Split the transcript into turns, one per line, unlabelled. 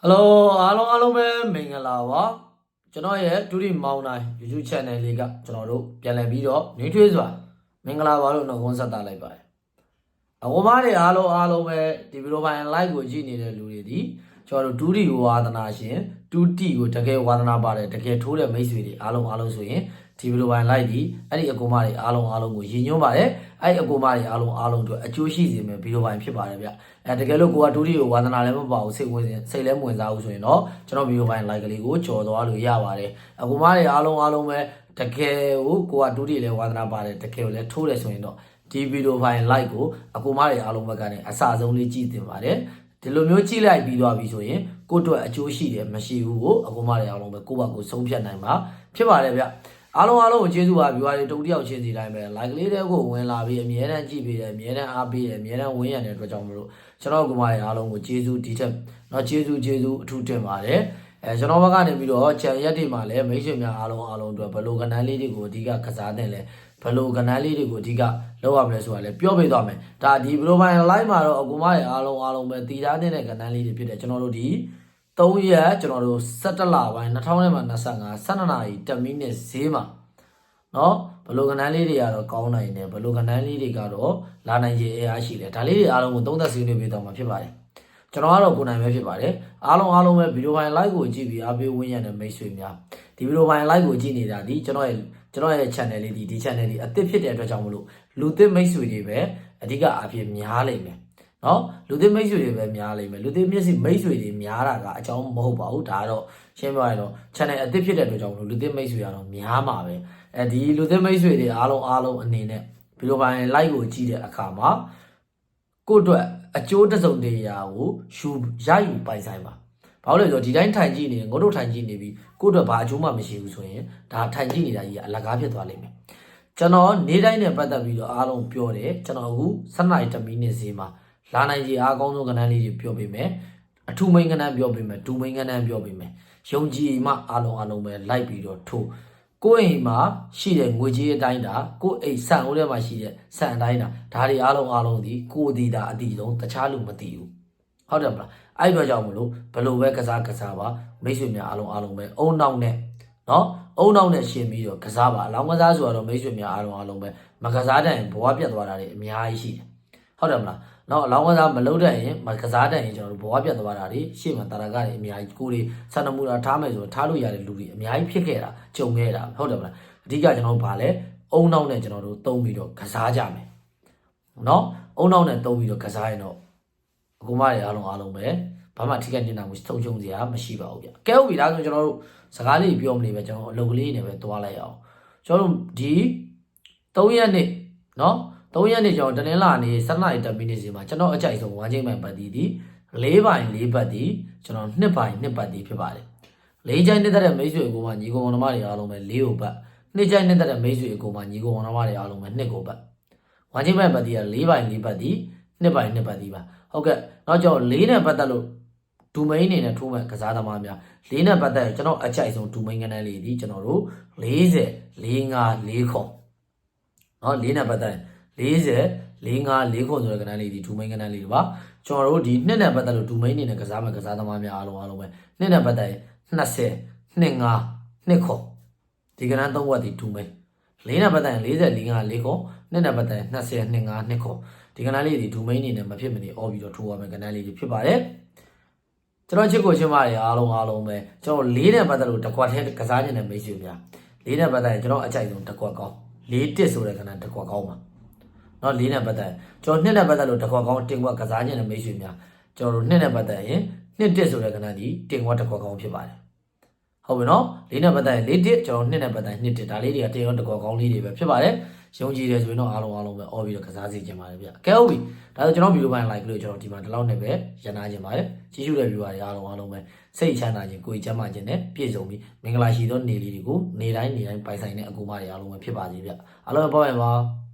ဟယ်လိုအားလုံးအားလုံးပဲမင်္ဂလာပါကျွန်တော်ရဲ့ဒုတိမောင်တိုင်း YouTube channel လေးကကျွန်တော်တို့ပြန်လည်ပြီးတော့နှွေးထွေးစွာမင်္ဂလာပါလို့နှုတ်ခွန်းဆက်တာလိုက်ပါတယ်အကူမတွေအားလုံးအားလုံးပဲဒီဗီဒီယိုပိုင်း like ကိုကြည့်နေတဲ့လူတွေဒီကျွန်တော်တို့ဒုတိဝါသနာရှင်ဒုတိကိုတကယ်ဝါသနာပါတယ်တကယ်ထိုးတဲ့မိတ်ဆွေတွေအားလုံးအားလုံးဆိုရင် ဒီဗီဒီယိုပိုင်း like ဒီအဲ့ဒီအကူမတွေအားလုံးအားလုံးကိုရည်ညွှန်းပါတယ်အဲ့ဒီအကူမတွေအားလုံးအားလုံးတို့အကျိုးရှိစေမယ်ဗီဒီယိုပိုင်းဖြစ်ပါတယ်ဗျအဲတကယ်လို့ကိုကဒုတိကိုဝါသနာလည်းမပါဘူးစိတ်ဝင်စိတ်လည်းမဝင်စားဘူးဆိုရင်တော့ကျွန်တော်ဗီဒီယိုပိုင်း like ကလေးကိုကြော်သွားလို့ရပါတယ်အကူမတွေအားလုံးအားလုံးပဲတကယ်ကိုကိုကဒုတိလည်းဝါသနာပါတယ်တကယ်ကိုလည်းထိုးတယ်ဆိုရင်တော့ဒီဗီဒီယိုပိုင်း like ကိုအကူမတွေအားလုံးဘက်ကနေအစအဆုံးလေးကြည့်တင်ပါတယ်ဒီလိုမျိုးကြည့်လိုက်ပြီးသွားပြီဆိုရင်ကိုယ့်အတွက်အကျိုးရှိတယ်မရှိဘူးကိုအကူမတွေအားလုံးပဲကိုယ့်ဘက်ကိုဆုံးဖြတ်နိုင်မှာဖြစ်ပါတယ်ဗျ အားလုံးအားလုံးကိုကျေးဇူးပါပြီးသွားတယ်တုံတယောက်ချင်းစီတိုင်းပဲ like လေးတဲ့ကိုဝင်လာပြီးအမြဲတမ်းကြည့်ပေးတယ်အမြဲတမ်းအားပေးတယ်အမြဲတမ်းဝင်းရတဲ့အတွက်ကြောင့်မလို့ကျွန်တော်ကူမတွေအားလုံးကိုကျေးဇူးဒီထက်တော့ကျေးဇူးကျေးဇူးအထူးတင်ပါတယ်အဲကျွန်တော်ဘက်ကနေပြီးတော့ချန်ရက်တွေမှာလည်းမိတ်ဆွေများအားလုံးအားလုံးအတွက်ဘယ်လိုကဏ္ဍလေးတွေကိုအဓိကကစားတဲ့လဲဘယ်လိုကဏ္ဍလေးတွေကိုအဓိကလောက်ရမလဲဆိုတာလည်းပြောပြသွားမယ်ဒါဒီဘလိုပိုင်း live မှာတော့အကူမတွေအားလုံးအားလုံးပဲတည်ထားတဲ့ကဏ္ဍလေးတွေဖြစ်တယ်ကျွန်တော်တို့ဒီ 3ရက်ကျွန်တော်တို့17လပိုင်း2025 12နာရီ10မိနစ်ဈေးမှာနော်ဘလိုကဏ္ဍလေးတွေကတော့ကောင်းနိုင်တယ်ဘလိုကဏ္ဍလေးတွေကတော့လာနိုင်ခြင်းအရာရှိတယ်ဒါလေးတွေအားလုံးကိုသုံးသပ်ဆွေးနွေးပေးတော့မှာဖြစ်ပါတယ်ကျွန်တော်ကတော့ကိုယ်နိုင်ပဲဖြစ်ပါတယ်အားလုံးအားလုံးပဲဗီဒီယိုပိုင်း live ကိုကြည့်ပြီးအားပေးဝင်းရတဲ့မိတ်ဆွေများဒီဗီဒီယိုပိုင်း live ကိုကြည့်နေတာဒီကျွန်တော်ရဲ့ကျွန်တော်ရဲ့ channel လေးဒီဒီ channel လေးအသစ်ဖြစ်တဲ့အတွက်ကြောင့်မလို့လူသစ်မိတ်ဆွေတွေပဲအဓိကအဖြစ်များလိမ့်မယ် နော်လူသစ်မိတ်ဆွေတွေပဲများလိမ့်မယ်လူသစ်မျက်စိမိတ်ဆွေတွေများတာကအကြောင်းမဟုတ်ပါဘူးဒါကတော့ရှင်းပြရရင်တော့ channel အသစ်ဖြစ်တဲ့အတွက်ကြောင့်မလို့လူသစ်မိတ်ဆွေကတော့များမှာပဲအဲဒီလူသစ်မိတ်ဆွေတွေအားလုံးအားလုံးအနေနဲ့ဗီဒီယိုပိုင်း live ကိုကြည့်တဲ့အခါမှာကိုယ့်အတွက်အကျိုးတစ်စုံတရာကိုယူရယူပိုင်ဆိုင်ပါဘာလို့လဲဆိုတော့ဒီတိုင်းထိုင်ကြည့်နေငို့တို့ထိုင်ကြည့်နေပြီးကိုယ့်အတွက်ဘာအကျိုးမှမရှိဘူးဆိုရင်ဒါထိုင်ကြည့်နေတာကြီးကအလကားဖြစ်သွားလိမ့်မယ်ကျွန်တော်နေတိုင်းနဲ့ပတ်သက်ပြီးတော့အားလုံးပြောတယ်ကျွန်တော်အခု7နိုင်10မိနစ်စီမှာ လာနိုင်ကြီးအားကောင်းဆုံးကဏ္ဍလေးတွေပြောပေးမယ်အထူးမိန်ကဏ္ဍပြောပေးမယ်ဒူမိန်ကဏ္ဍပြောပေးမယ်ယုံကြည်မှအားလုံးအားလုံးပဲလိုက်ပြီးတော့ထိုးကိုယ့်အိမ်မှာရှိတဲ့ငွေကြေးအတိုင်းတာကိုယ့်အိမ်ဆန်ဦးထဲမှာရှိတဲ့ဆန်အတိုင်းတာဒါတွေအားလုံးအားလုံးဒီကိုယ်ဒီတာအတီဆုံးတခြားလူမသိဘူးဟုတ်တယ်မလားအဲ့ဒီတော့ကြောင့်မလို့ဘယ်လိုပဲကစားကစားပါမိတ်ဆွေများအားလုံးအားလုံးပဲအုံနောက်နဲ့နော်အုံနောက်နဲ့ရှင်ပြီးတော့ကစားပါအလောင်းကစားဆိုတော့မိတ်ဆွေများအားလုံးအားလုံးပဲမကစားတဲ့ရင်ဘဝပြတ်သွားတာတွေအများကြီးရှိတယ် ဟုတ်တယ်မလားနော်အလောင်းကစားမလုပ်တဲ့ရင်မကစားတဲ့ရင်ကျွန်တော်တို့ဘဝပြတ်သွားတာတွေရှေ့မှာတာရကတွေအများကြီးကိုယ်တွေစန္ဒမူတာထားမယ်ဆိုတော့ထားလို့ရတဲ့လူတွေအများကြီးဖြစ်ခဲ့တာကြုံခဲ့တာဟုတ်တယ်မလားအဓိကကျွန်တော်တို့ဗာလဲအုံနောက်နဲ့ကျွန်တော်တို့တုံးပြီးတော့ကစားကြမယ်နော်အုံနောက်နဲ့တုံးပြီးတော့ကစားရင်တော့အကူမတွေအားလုံးအားလုံးပဲဘာမှထိခိုက်နေတာမရှိထုံချုံစရာမရှိပါဘူးဗျကဲဟုတ်ပြီဒါဆိုကျွန်တော်တို့စကားလေးပြောမနေပဲကျွန်တော်အလုပ်ကလေးနဲ့ပဲတွားလိုက်အောင်ကျွန်တော်တို့ဒီ3ရက်နေ့နော် 3ရက်နေ့ကျွန်တော်တနင်္လာနေ့7နာရီ10မိနစ်စီမှာကျွန်တော်အကြိုက်ဆုံးဝမ်းချင်းပိုင်ပတ်တီဒီ4ပိုင်4ပတ်တီကျွန်တော်2ပိုင်2ပတ်တီဖြစ်ပါတယ်လေးချိုင်းနေတဲ့မိတ်ဆွေကိုမှညီကောင်တော်မတွေအားလုံးပဲ4ကိုပတ်နှစ်ချိုင်းနေတဲ့မိတ်ဆွေကိုမှညီကောင်တော်မတွေအားလုံးပဲ2ကိုပတ်ဝမ်းချင်းပိုင်ပတ်တီက4ပိုင်4ပတ်တီ2ပိုင်2ပတ်တီပါဟုတ်ကဲ့နောက်ကျွန်တော်4နဲ့ပတ်သက်လို့ဒူမိန်အနေနဲ့ထိုးမဲ့ကစားသမားများ၄နဲ့ပတ်သက်ရင်ကျွန်တော်အကြိုက်ဆုံးဒူမိန်ကနန်းလေးဒီကျွန်တော်တို့40 45 4ခုနော်၄နဲ့ပတ်သက်ရင် 40 45 4ခုဆိုတဲ့ကနန်းလေးဒီဒူမိန်ကနန်းလေးတွေပါကျွန်တော်တို့ဒီနှစ်နဲ့ပတ်သက်လို့ဒူမိန်အနေနဲ့ကစားမဲ့ကစားသမားများအားလုံးအားလုံးပဲနှစ်နဲ့ပတ်သက်ရင်20 25 2ခုဒီကနန်းသုံးဝက်ဒီဒူမိန်၄နဲ့ပတ်သက်ရင်40 45 4ခုနှစ်နဲ့ပတ်သက်ရင်20 25 2ခုဒီကနန်းလေးဒီဒူမိန်အနေနဲ့မဖြစ်မနေအော်ပြီးတော့ထိုးရမယ့်ကနန်းလေးတွေဖြစ်ပါတယ်ကျွန်တော်ချစ်ကိုချင်းမတွေအားလုံးအားလုံးပဲကျွန်တော်လေးနဲ့ပတ်သက်လို့တကွက်ထဲကစားနေတဲ့မိတ်ဆွေများလေးနဲ့ပတ်သက်ရင်ကျွန်တော်အကြိုက်ဆုံးတကွက်ကောင်းလေးတစ်ဆိုတဲ့ကဏ္ဍတကွက်ကောင်းပါ နော်လေးနဲ့ပတ်သက်ကျွန်တော်နှစ်နဲ့ပတ်သက်လို့တခေါကောင်းတင်ကွက်ကစားခြင်းနဲ့မိတ်ဆွေများကျွန်တော်တို့နှစ်နဲ့ပတ်သက်ရင်နှစ်တစ်ဆိုတဲ့ကဏ္ဍကြီးတင်ကွက်တခေါကောင်းဖြစ်ပါတယ်ဟုတ်ပြီနော်လေးနဲ့ပတ်သက်ရင်လေးတစ်ကျွန်တော်နှစ်နဲ့ပတ်သက်နှစ်တစ်ဒါလေးတွေကတင်ကွက်တခေါကောင်းလေးတွေပဲဖြစ်ပါတယ်ယုံကြည်တယ်ဆိုရင်တော့အားလုံးအားလုံးပဲအော်ပြီးတော့ကစားစီခြင်းပါတယ်ဗျ။ကဲဟုတ်ပြီ။ဒါဆိုကျွန်တော်ဗီဒီယိုပိုင်း like လို့ကျွန်တော်ဒီမှာဒီလောက်နဲ့ပဲရနာခြင်းပါတယ်။ကြီးစုတဲ့ viewer တွေအားလုံးအားလုံးပဲစိတ်ချမ်းသာခြင်းကိုယ်ချမ်းသာခြင်းနဲ့ပြည့်စုံပြီးမင်္ဂလာရှိသောနေ့လေးတွေကိုနေ့တိုင်းနေ့တိုင်းပိုင်ဆိုင်တဲ့အကူအမတွေအားလုံးပဲဖြစ်ပါစေဗျ။အားလုံးပဲပေါ့ရပါ